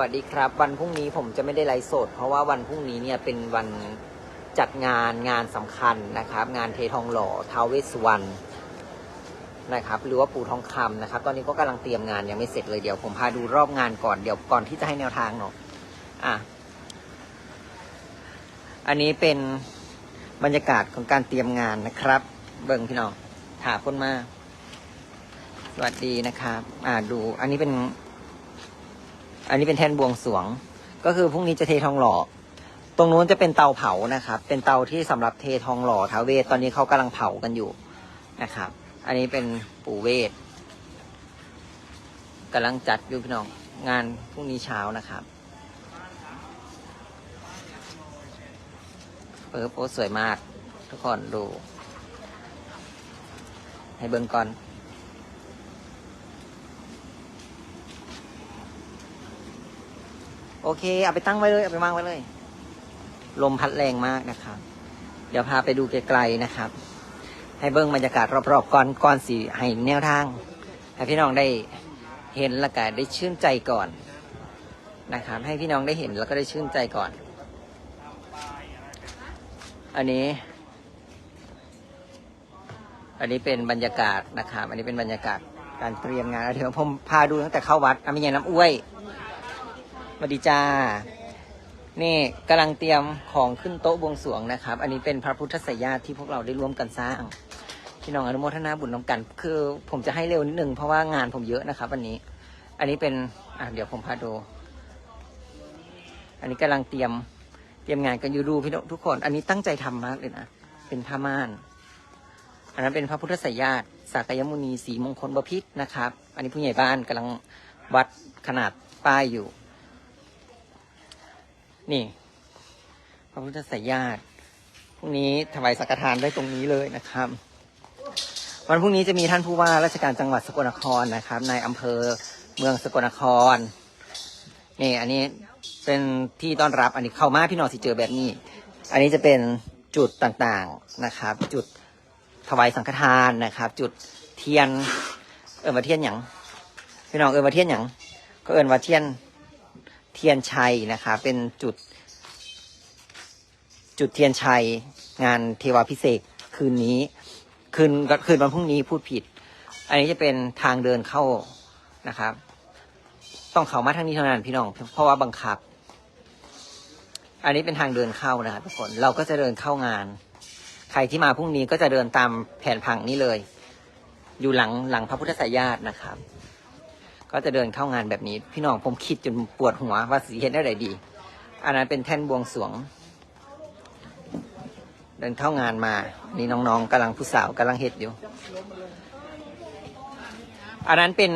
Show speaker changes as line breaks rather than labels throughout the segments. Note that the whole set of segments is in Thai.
วัสดีครับ วันพรุ่งนี้ผมจะไม่ได้ไลฟ์สด เพราะว่าวันพรุ่งนี้เนี่ยเป็นวันจัดงานงานสำคัญนะครับ งานเททองหล่อท้าวเวสสุวรรณนะครับหรือว่าปู่ทองคำนะครับ ตอนนี้ก็กำลังเตรียมงานยังไม่เสร็จเลยเดี๋ยวผมพาดูรอบงานก่อนเดี๋ยวก่อนที่จะให้แนวทางเนาะอะอันนี้เป็นบรรยากาศของการเตรียมงานนะครับ เบิ่งพี่น้องถาคนมาสวัสดีนะครับ อ่าดูอันนี้เป็น อันนี้เป็นแท่นบวงสวง ก็คือพรุ่งนี้จะเททองหล่อ ตรงนู้นจะเป็นเตาเผานะครับ เป็นเตาที่สำหรับเททองหล่อท้าวเวท ตอนนี้เขากำลังเผากันอยู่นะครับ อันนี้เป็นปู่เวทกำลังจัดอยู่พี่น้อง งานพรุ่งนี้เช้านะครับเปิดโพสสวยมาก ทุกคนดู ให้เบิ่งก่อน โอเค เอาไปตั้งไว้เลย เอาไปวางไว้เลย ลมพัดแรงมากนะครับ เดี๋ยวพาไปดูไกลๆนะครับ ให้เบิ้งบรรยากาศรอบๆก่อนก่อนสีให้แนวทาง ให้พี่น้องได้เห็นแล้วก็ได้ชื่นใจก่อนนะครับ ให้พี่น้องได้เห็นแล้วก็ได้ชื่นใจก่อน อันนี้ อันนี้เป็นบรรยากาศนะครับ อันนี้เป็นบรรยากาศการเตรียมงานเดี๋ยวผมพาดูตั้งแต่เข้าวัดอามีอย่างน้ำอ้วย สวัสดีจ้า นี่กำลังเตรียมของขึ้นโต๊ะบวงสรวงนะครับ อันนี้เป็นพระพุทธสยาติที่พวกเราได้ร่วมกันสร้างพี่น้องอนุโมทนาบุญน้ำกัน คือผมจะให้เร็วนิดนึงเพราะว่างานผมเยอะนะครับวันนี้ อันนี้เป็นอะเดี๋ยวผมพาดู อันนี้กำลังเตรียมเตรียมงานกันอยู่ดูพี่น้องทุกคน อันนี้ตั้งใจทำมากเลยนะ เป็นผ้าม่าน อันนั้นเป็นพระพุทธสยาติสากยมุนีสีมงคลบพิษนะครับ อันนี้ผู้ใหญ่บ้านกำลังวัดขนาดป้ายอยู่ นี่ พระพุทธสยญาติพรุ่งนี้ถวายสังฆทานได้ตรงนี้เลยนะครับ วันพรุ่งนี้จะมีท่านผู้ว่าราชการจังหวัดสกลนครนะครับนายอำเภอเมืองสกลนครนี่อันนี้เป็นที่ต้อนรับอันนี้เข้ามาพี่น้องสิเจอแบบนี้ อันนี้จะเป็นจุดต่างๆนะครับ จุดถวายสังฆทานนะครับ จุดเทียน เอิญว่าเทียนหยังพี่น้องเอิญว่าเทียนหยังก็เอิญว่าเทียน เทียนชัยนะครับเป็นจุด จุดเทียนชัย งานเทวาพิเศษคืนนี้คืนคืนวันพรุ่งนี้พูดผิด อันนี้จะเป็นทางเดินเข้านะครับ ต้องเข้ามาทางนี้เท่านั้นพี่น้อง เพราะว่าบังคับ อันนี้เป็นทางเดินเข้านะครับทุกคนเราก็จะเดินเข้างาน ใครที่มาพรุ่งนี้ก็จะเดินตามแผนผังนี้เลย อยู่หลังหลังพระพุทธสายาตินะครับ ก็จะเดินเข้างานแบบนี้ พี่น้องผมคิดจนปวดหัวว่าสีเห็นได้ไรดี อันนั้นเป็นแท่นบวงสวง เดินเข้างานมา นี่น้องๆกำลังผู้สาวกำลังเฮ็ดอยู่ อันนั้นเป็น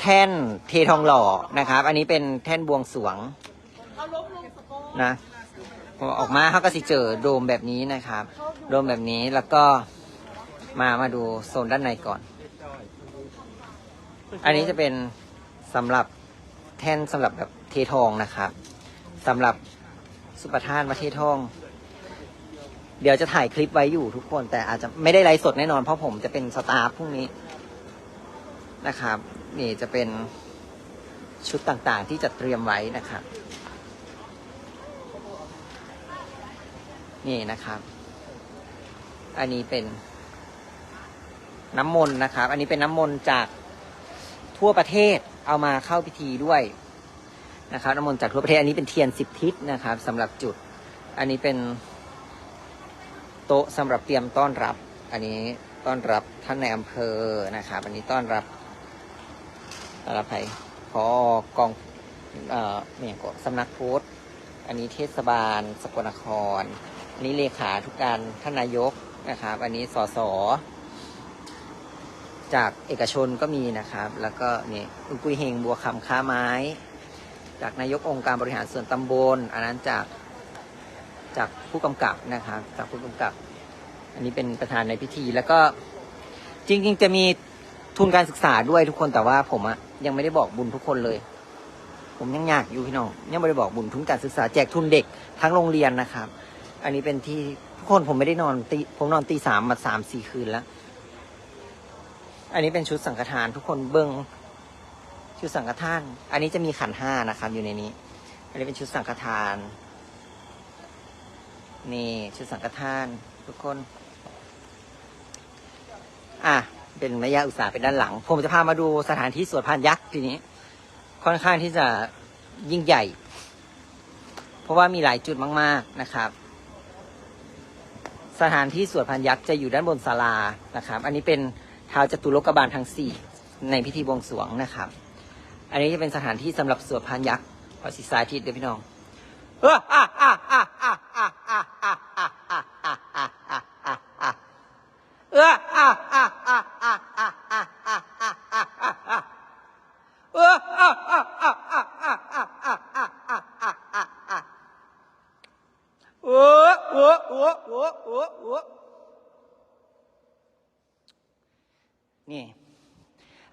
แท่นเททองหล่อนะครับ อันนี้เป็นแท่นบวงสวงนะอออกมาเขาก็สิเจอโดมแบบนี้นะครับ โดมแบบนี้แล้วก็มามาดูโซนด้านในก่อน อันนี้จะเป็นสำหรับแท่นสำหรับแบบเททองนะครับสำหรับสุประทานมาเททอง เดี๋ยวจะถ่ายคลิปไว้อยู่ทุกคน แต่อาจจะไม่ได้ไลฟ์สดแน่นอนเพราะผมจะเป็นสตาฟพรุ่งนี้นะครับ นี่จะเป็นชุดต่างๆ ที่จะเตรียมไว้นะครับ นี่นะครับ อันนี้เป็นน้ำมนต์นะครับ อันนี้เป็นน้ำมนต์จาก ทั่วประเทศเอามาเข้าพิธีด้วยนะครับน้ำมนต์จากทั่วประเทศอันนี้เป็นเทียนสิบทิศนะครับสำหรับจุด อันนี้เป็นโต๊ะสำหรับเตรียมต้อนรับ อันนี้ต้อนรับท่านในอำเภอนะครับอันนี้ต้อนรับต้อนรับใครพอกองเอ่อเนี่ยก็สำนักพุทธอันนี้เทศบาลสกลนคร อันนี้เลขาทุกการท่านนายกนะครับ อันนี้สส จากเอกชนก็มีนะครับ แล้วก็นี่คุณกุยเฮงบัวคำค้าไม้ จากนายกองค์การบริหารส่วนตำบล อันนั้นจากจากผู้กำกับนะครับ จากผู้กำกับ อันนี้เป็นประธานในพิธี แล้วก็จริง ๆ จะมีทุนการศึกษาด้วยทุกคนแต่ว่าผมอะยังไม่ได้บอกบุญทุกคนเลย ผมยังอยากอยู่พี่น้องยังไม่ได้บอกบุญทุนการศึกษาแจกทุนเด็กทั้งโรงเรียนนะครับ อันนี้เป็นที่ทุกคนผมไม่ได้นอนตีผมนอนตีสามมาสามสี่คืนแล้ว อันนี้เป็นชุดสังฆทานทุกคนเบิ้งชุดสังฆทาน อันนี้จะมีขันห้านะครับ อยู่ในนี้ อันนี้เป็นชุดสังฆทาน นี่ชุดสังฆทาน ทุกคน อะเป็นม่ย่าอุตสาหเป็นด้านหลัง ผมจะพามาดูสถานที่สวดพานยักษ์ทีนี้ ค่อนข้างที่จะยิ่งใหญ่ เพราะว่ามีหลายจุดมาก ๆนะครับ สถานที่สวดพานยักษ์จะอยู่ด้านบนศาลานะครับ อันนี้เป็น ท้าวจตุโลกบาลทั้งสี่ในพิธีบวงสรวงนะครับ อันนี้จะเป็นสถานที่สำหรับสวดพานยักษ์ขอสิสาธิตเดี๋ยวพี่น้องเอออะอะ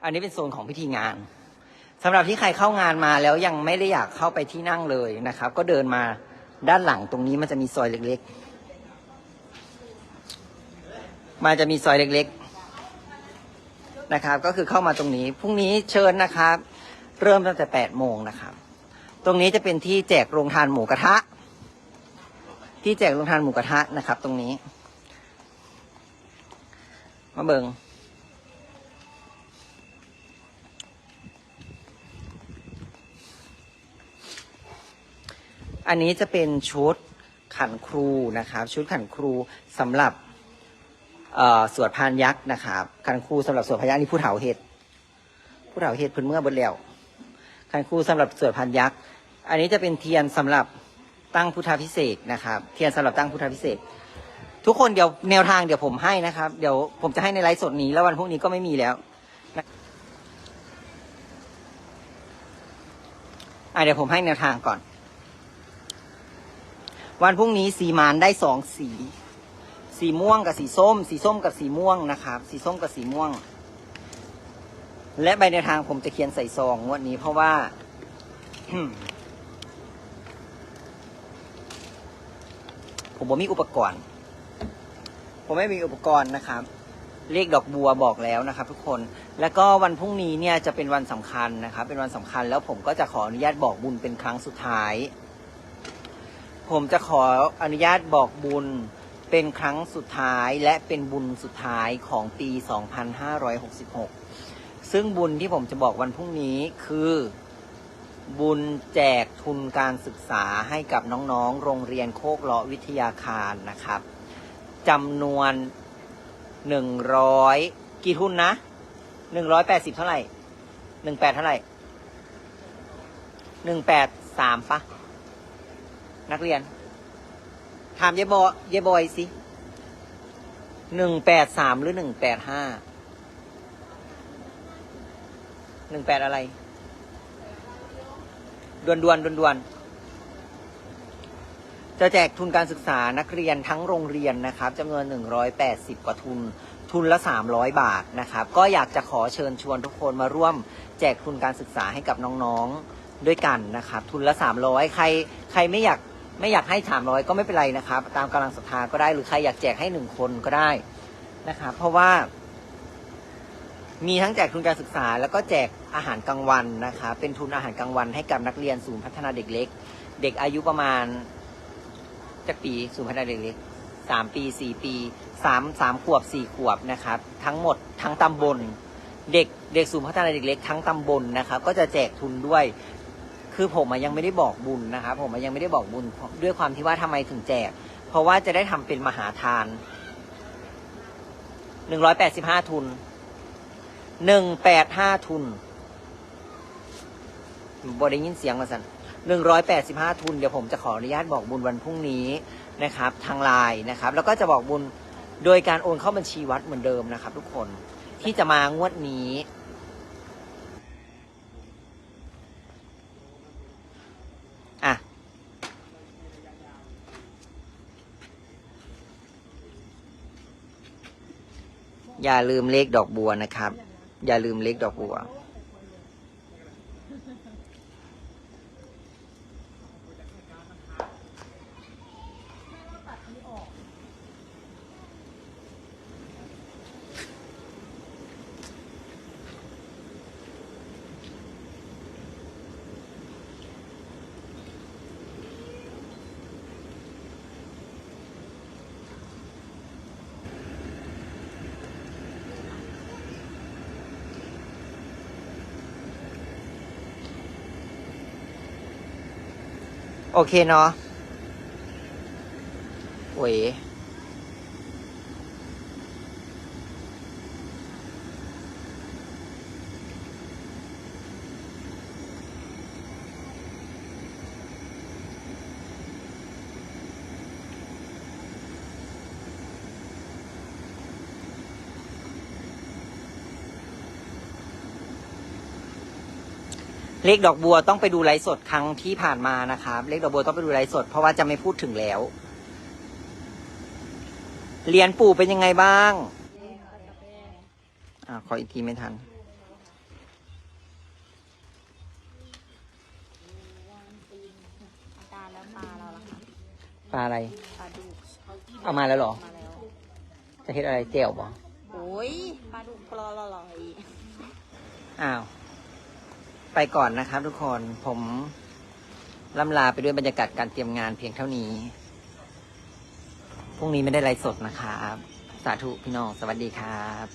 นนี้เป็นโซนของพิธีงานสำหรับที่ใครเข้างานมาแล้วยังไม่ได้อยากเข้าไปที่นั่งเลยนะครับ ก็เดินมาด้านหลังตรงนี้มันจะมีซอยเล็กๆมันจะมีซอยเล็กๆนะครับ ก็คือเข้ามาตรงนี้พรุ่งนี้เชิญนะครับ เริ่มตั้งแต่แปดโมงนะครับ ตรงนี้จะเป็นที่แจกโรงทานหมูกระทะ ที่แจกโรงทานหมูกระทะนะครับ ตรงนี้มาเบิง อันนี้จะเป็นชุดขันครูนะครับ ชุดขันครูสำหรับสวดพานยักษ์นะครับ ขันครูสำหรับสวดพานยักษ์นี่ผู้เฒ่าเห็ดผู้เฒ่าเห็ดพิ่นเมื่อเบนแล้วขันครูสำหรับสวดพานยักษ์อันนี้จะเป็นเทียนสำหรับตั้งพุทธพิเศษนะครับ เทียนสำหรับตั้งพุทธพิเศษทุกคนเดี๋ยวแนวทางเดี๋ยวผมให้นะครับ เดี๋ยวผมจะให้ในไลฟ์สดนี้แล้ววันพรุ่งนี้ก็ไม่มีแล้วอะเดี๋ยวผมให้แนวทางก่อน วันพรุ่งนี้สีมานได้สองสี สีม่วงกับสีส้ม สีส้มกับสีม่วงนะครับ สีส้มกับสีม่วง และใบในทางผมจะเขียนใส่ซองงวันนี้เพราะว่าผมบ่มีอุปกรณ์ ผมไม่มีอุปกรณ์นะครับ เลขดอกบัวบอกแล้วนะครับ ทุกคน แล้วก็วันพรุ่งนี้เนี่ยจะเป็นวันสำคัญนะครับ เป็นวันสำคัญแล้วผมก็จะขออนุญาตบอกบุญเป็นครั้งสุดท้าย ผมจะขออนุญาตบอกบุญเป็นครั้งสุดท้ายและเป็นบุญสุดท้ายของปี 2566 ซึ่งบุญที่ผมจะบอกวันพรุ่งนี้คือ บุญแจกทุนการศึกษาให้กับน้องๆ โรงเรียนโคกเลาะวิทยาคารนะครับจำนวนหนึ่งร้อยกี่ทุนนะหนึ่งร้อยแปดสิบเท่าไหร่หนึ่งแปดเท่าไหร่หนึ่งแปดสามปะ นักเรียน ถามเยบอยเยบอยสิหนึ่งแปดสามหรือหนึ่งแปดห้าหนึ่งแปดอะไรดวนดวนดวนดวนจะแจกทุนการศึกษานักเรียนทั้งโรงเรียนนะครับจำนวน 180 กว่าทุน ทุนละ 300 บาทนะครับ ก็อยากจะขอเชิญชวนทุกคนมาร่วม แจกทุนการศึกษาให้กับน้องๆด้วยกันนะครับ ทุนละ 300 ใครใครไม่อยาก ไม่อยากให้300ก็ไม่เป็นไรนะครับ ตามกำลังศรัทธาก็ได้หรือใครอยากแจกให้หนึ่งคนก็ได้นะครับ เพราะว่า มีทั้งแจกทุนการศึกษา แล้วก็แจกอาหารกลางวันนะคะเป็นทุนอาหารกลางวันให้กับนักเรียนศูนย์พัฒนาเด็กเล็ก เด็กอายุประมาณจากปีศูนย์พัฒนาเด็กเล็กสามปีสี่ปีสามสามขวบสี่ขวบนะครับ ทั้งหมดทั้งตำบลเด็กเด็กศูนย์พัฒนาเด็กเล็กทั้งตำบลนะครับ ก็จะแจกทุนด้วย คือผมยังไม่ได้บอกบุญนะครับผมยังไม่ได้บอกบุญด้วยความที่ว่าทำไมถึงแจก เพราะว่าจะได้ทำเป็นมหาทานหนึ่งร้อยแปดสิบห้าทุนหนึ่งแปดห้าทุนบอได้ยินเสียงมาสันหนึ่งร้อยแปดสิบห้าทุน เดี๋ยวผมจะขออนุญาตบอกบุญวันพรุ่งนี้นะครับ ทางไลน์นะครับ แล้วก็จะบอกบุญโดยการโอนเข้าบัญชีวัดเหมือนเดิมนะครับ ทุกคนที่จะมางวดนี้ อย่าลืมเลขดอกบัวนะครับ อย่าลืมเลขดอกบัว โอเคเนาะโอ้ย เลขดอกบัวต้องไปดูไลฟ์สดครั้งที่ผ่านมานะครับเลขดอกบัวต้องไปดูไลฟ์สด เพราะว่าจะไม่พูดถึงแล้วเรียนปู่เป็นยังไงบ้างอ่าขออีกทีไม่ทัน
อาการแล้วปลาเราล่ะคะ
ปลาอะไร
ปลาดุก
เอามาแล้วเหรอ
มาแล้ว
จะเฮ็ดอะไรเจียวบ่
โอ้ยปลาดุกปลอลอย
อ้าว ไปก่อนนะครับ ทุกคนผมล่ำลาไปด้วยบรรยากาศการเตรียมงานเพียงเท่านี้พรุ่งนี้ไม่ได้ไลฟ์สดนะครับ สาธุพี่น้อง สวัสดีครับ